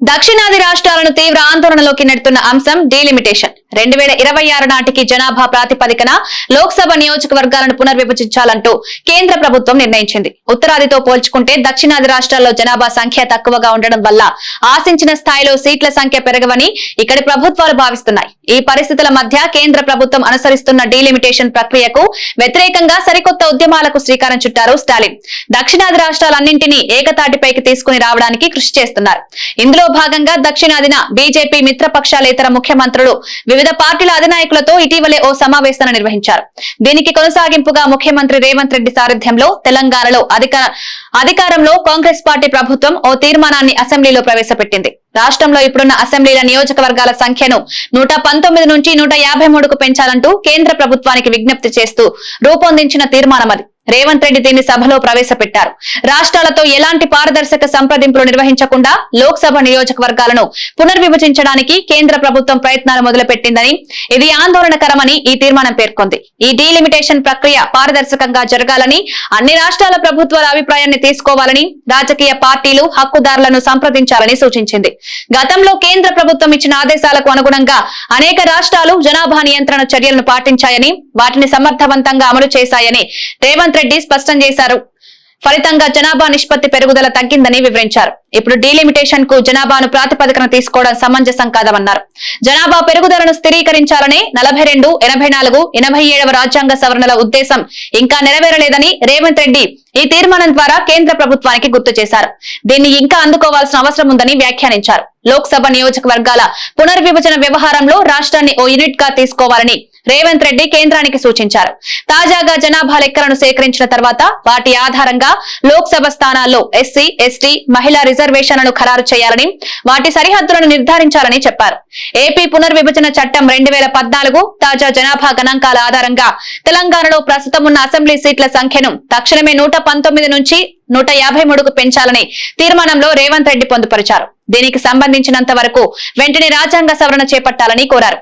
దక్షిణాది రాష్ట్రాలను తీవ్ర ఆందోళనలోకి నెడుతున్న అంశం డీలిమిటేషన్. రెండు వేల ఇరవై ఆరు నాటికి జనాభా ప్రాతిపదికన లోక్సభ నియోజకవర్గాలను పునర్విభజించాలంటూ కేంద్ర ప్రభుత్వం నిర్ణయించింది. ఉత్తరాదితో పోల్చుకుంటే దక్షిణాది రాష్ట్రాల్లో జనాభా సంఖ్య తక్కువగా ఉండడం వల్ల ఆశించిన స్థాయిలో సీట్ల సంఖ్య పెరగవని ఇక్కడి ప్రభుత్వాలు భావిస్తున్నాయి. ఈ పరిస్థితుల మధ్య కేంద్ర ప్రభుత్వం అనుసరిస్తున్న డీలిమిటేషన్ ప్రక్రియకు వ్యతిరేకంగా సరికొత్త ఉద్యమాలకు శ్రీకారం చుట్టారు స్టాలిన్. దక్షిణాది రాష్ట్రాలన్నింటినీ ఏకతాటిపైకి తీసుకుని రావడానికి కృషి చేస్తున్నారు. ఇందులో భాగంగా దక్షిణాదిన బీజేపీ మిత్రపక్షాలేతర ముఖ్యమంత్రులు వివిధ పార్టీల అధినాయకులతో ఇటీవలే ఓ సమావేశాన్ని నిర్వహించారు. దీనికి కొనసాగింపుగా ముఖ్యమంత్రి రేవంత్ రెడ్డి సారథ్యంలో తెలంగాణలో అధిక అధికారంలో కాంగ్రెస్ పార్టీ ప్రభుత్వం ఓ తీర్మానాన్ని అసెంబ్లీలో ప్రవేశపెట్టింది. రాష్ట్రంలో ఇప్పుడున్న అసెంబ్లీల నియోజకవర్గాల సంఖ్యను నూట పంతొమ్మిది నుంచి నూట యాభై మూడుకు పెంచాలంటూ కేంద్ర ప్రభుత్వానికి విజ్ఞప్తి చేస్తూ రూపొందించిన తీర్మానం అది రేవంత్ రెడ్డి దీన్ని సభలో ప్రవేశపెట్టారు. రాష్ట్రాలతో ఎలాంటి పారదర్శక సంప్రదింపులు నిర్వహించకుండా లోక్సభ నియోజకవర్గాలను పునర్విభజించడానికి కేంద్ర ప్రభుత్వం ప్రయత్నాలు మొదలుపెట్టిందని ఇది ఆందోళనకరమని ఈ తీర్మానం పేర్కొంది. ఈ డీలిమిటేషన్ ప్రక్రియ పారదర్శకంగా జరగాలని అన్ని రాష్ట్రాల ప్రభుత్వాల అభిప్రాయాన్ని తీసుకోవాలని రాజకీయ పార్టీలు హక్కుదారులను సంప్రదించాలని సూచించింది. గతంలో కేంద్ర ప్రభుత్వం ఇచ్చిన ఆదేశాలకు అనుగుణంగా అనేక రాష్ట్రాలు జనాభా నియంత్రణ చర్యలను పాటించాయని వాటిని సమర్థవంతంగా అమలు చేశాయని రేవంత్ రెడ్డి స్పష్టం చేశారు. ఫలితంగా జనాభా నిష్పత్తి పెరుగుదల తగ్గిందని వివరించారు. ఇప్పుడు డీలిమిటేషన్కు జనాభాను ప్రాతిపదికన తీసుకోవడం సమంజసం కాదమన్నారు జనాభా పెరుగుదలను స్థిరీకరించాలనే నలభై రెండు ఎనభై నాలుగు ఎనభై ఏడవ రాజ్యాంగ సవరణల ఉద్దేశం ఇంకా నెరవేరలేదని రేవంత్ రెడ్డి ఈ తీర్మానం ద్వారా కేంద్ర ప్రభుత్వానికి గుర్తు చేశారు. దీన్ని ఇంకా అందుకోవాల్సిన అవసరం ఉందని వ్యాఖ్యానించారు. లోక్సభ నియోజకవర్గాల పునర్విభజన వ్యవహారంలో రాష్ట్రాన్ని ఓ యూనిట్గా తీసుకోవాలని రేవంత్ రెడ్డి కేంద్రానికి సూచించారు. తాజాగా జనాభా లెక్కలను సేకరించిన తర్వాత వాటి ఆధారంగా లోక్సభ స్థానాల్లో ఎస్సీ ఎస్టీ మహిళా రిజర్వేషన్లను ఖరారు చేయాలని వాటి సరిహద్దులను నిర్ధారించాలని చెప్పారు. ఏపీ పునర్విభజన చట్టం రెండు పద్నాలుగు తాజా జనాభా గణాంకాల ఆధారంగా తెలంగాణలో ప్రస్తుతం ఉన్న అసెంబ్లీ సీట్ల సంఖ్యను తక్షణమే నూట పంతొమ్మిది నుంచి నూట యాభై మూడుకు పెంచాలని తీర్మానంలో రేవంత్ రెడ్డి పొందుపరిచారు. దీనికి సంబంధించినంత వరకు వెంటనే రాజ్యాంగ సవరణ చేపట్టాలని కోరారు.